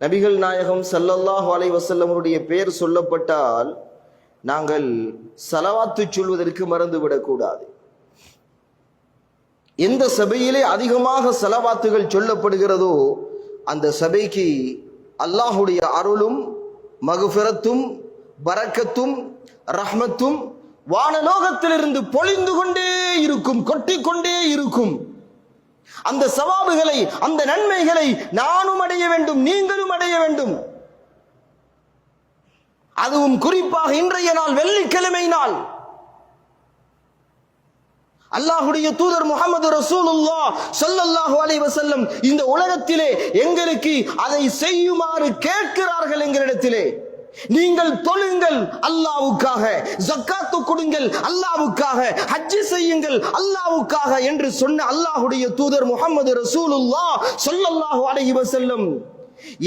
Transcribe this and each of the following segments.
நபிகள் நாயகம் சல்லல்லாஹ் அலை வசல்லமருடைய பெயர் சொல்லப்பட்டால் நாங்கள் சலவாத்து சொல்வதற்கு மறந்துவிடக்கூடாது. எந்த சபையிலே அதிகமாக செலவாத்துகள் சொல்லப்படுகிறதோ அந்த சபைக்கு அல்லாஹுடைய அருளும் மகுஃபிரத்தும் பறக்கத்தும் ரஹ்மத்தும் வானலோகத்திலிருந்து பொழிந்து கொண்டே இருக்கும் கொட்டிக்கொண்டே இருக்கும். அந்த சவாபுகளை அந்த நன்மைகளை நானும் அடைய வேண்டும் நீங்களும் அடைய வேண்டும். அதுவும் குறிப்பாக இன்றைய நாள் வெள்ளிக்கிழமை நாள். அல்லாஹுடைய தூதர் முகமது ரசூலுல்லா சொல்லல்லாஹு அலைஹி வசல்லம் இந்த உலகத்திலே எங்களுக்கு அதை செய்யுமாறு கேட்கிறார்கள் எங்களிடத்திலே. நீங்கள் தொழுங்கள் அல்லாவுக்காக ஜக்காத்து கொடுங்கள் அல்லாவுக்காக ஹஜ்ஜி செய்யுங்கள் அல்லாவுக்காக என்று சொன்ன அல்லாஹுடைய தூதர் முகமது ரசூலுல்லா சொல்லல்லாஹு அலைஹி வஸல்லம்.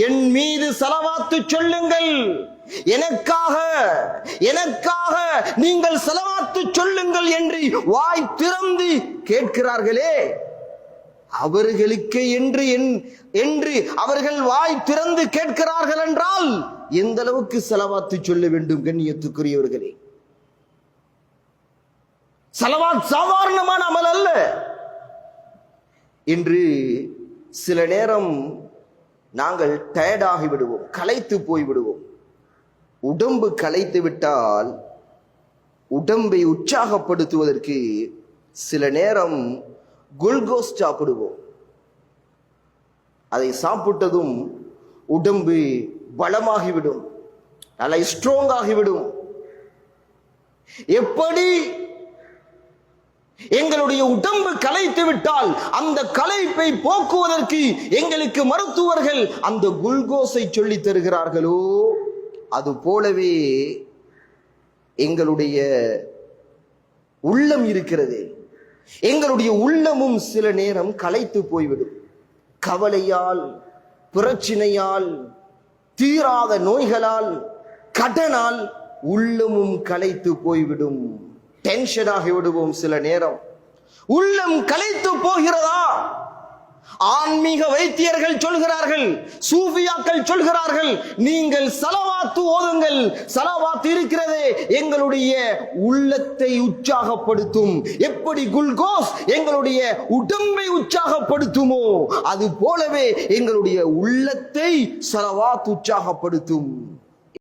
என் மீது செலவாத்து சொல்லுங்கள். எனக்காக எனக்காக நீங்கள் செலவாத்து சொல்லுங்கள் என்று வாய் திறந்து கேட்கிறார்களே. அவர்களுக்கு என்று என்- என்று அவர்கள் வாய் திறந்து கேட்கிறார்கள் என்றால் எந்த அளவுக்கு செலவாத்து சொல்ல வேண்டும் கண்ணியத்துக்குரியவர்களே? செலவாத் சாதாரணமான அமல் அல்ல. என்று சில நேரம் நாங்கள் டயர்டாகி விடுவோம் களைத்து போய் விடுவோம். உடம்பு களைத்து விட்டால் உடம்பை உற்சாகப்படுத்துவதற்கு சில நேரம் குல்கோஸ் சாப்பிடுவோம் அதை சாப்பிட்டதும் உடம்பு பலமாகிவிடும். நல்லா ஸ்ட்ராங் ஆகிவிடும். எப்படி? எங்களுடைய உடம்பு கலைத்து விட்டால் அந்த கலைப்பை போக்குவதற்கு எங்களுக்கு மருத்துவர்கள் அந்த குல்கோஸை சொல்லித் தருகிறார்களோ? அது போலவே எங்களுடைய உள்ளம் இருக்கிறது. எங்களுடைய உள்ளமும் சில நேரம் களைத்து போய்விடும். கவலையால் பிரச்சினையால் தீராத நோய்களால் கடனால் உள்ளமும் களைத்து போய்விடும். டென்ஷனாகி விடுவோம் சில நேரம். உள்ளம் களைத்து போகிறதா? ஆன்மீக வைத்தியர்கள் சொல்கிறார்கள் சூஃபியாக்கள் சொல்கிறார்கள் நீங்கள் சலவாத்து ஓதுங்கள் சலவாத்து இருக்கிறது எங்களுடைய உள்ளத்தை உற்சாகப்படுத்தும். எப்படி குல்கோஸ் எங்களுடைய உடம்பை உற்சாகப்படுத்துமோ அது போலவே எங்களுடைய உள்ளத்தை சலவாத் உற்சாகப்படுத்தும்.